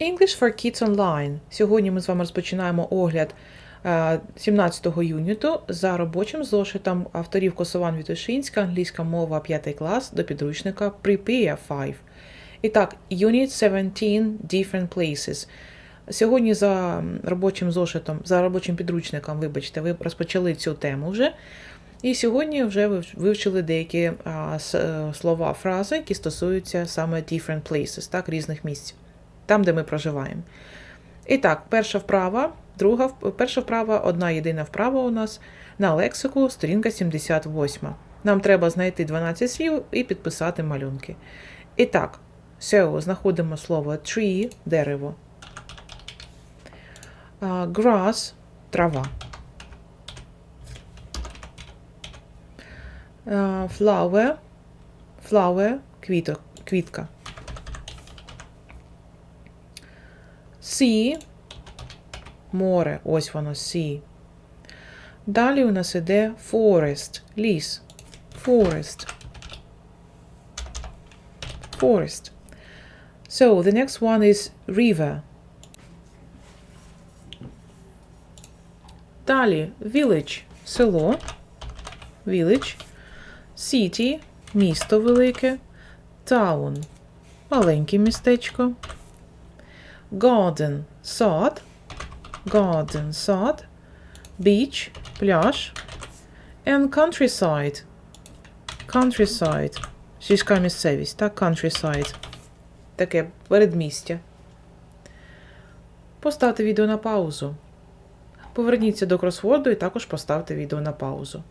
English for Kids Online. Сьогодні ми з вами розпочинаємо огляд е, 17-го юніту за робочим зошитом авторів Косован Вітушинська, англійська мова 5 клас до підручника Prepare 5. І так, Unit 17 Different Places. Сьогодні за робочим зошитом, за робочим підручником, вибачте, ви розпочали цю тему вже. І сьогодні вже ви вивчили деякі е, слова, фрази, які стосуються саме different places, так, різних місць, там, де ми проживаємо. І так, перша вправа, друга перша вправа, одна єдина вправа у нас на лексику, сторінка 78. Нам треба знайти 12 слів і підписати малюнки. І так, so, знаходимо слово tree, дерево. Grass трава. Flower, flower квіток, квітка. Sea, море, ось воно sea. Далі у нас іде forest, ліс. Forest. Forest. So, the next one is river. Далі village, село. Village. City, місто велике. Town, маленьке містечко. Garden, сад. Garden, сад. Beach, пляж. And countryside. Countryside. Сільська місцевість, так? Countryside. Таке передмістя. Поставте відео на паузу. Поверніться до кросворду і також поставте відео на паузу.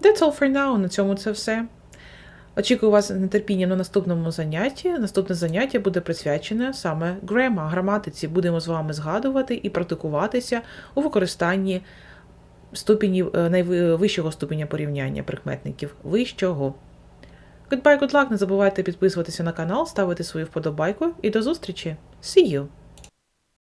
That's all for now. На цьому це все. Очікую вас з нетерпінням на наступному занятті. Наступне заняття буде присвячене саме грема, граматиці. Будемо з вами згадувати і практикуватися у використанні ступенів е, найвищого ступеня порівняння прикметників вищого. Goodbye, good luck! Не забувайте підписуватися на канал, ставити свою вподобайку і до зустрічі! See you!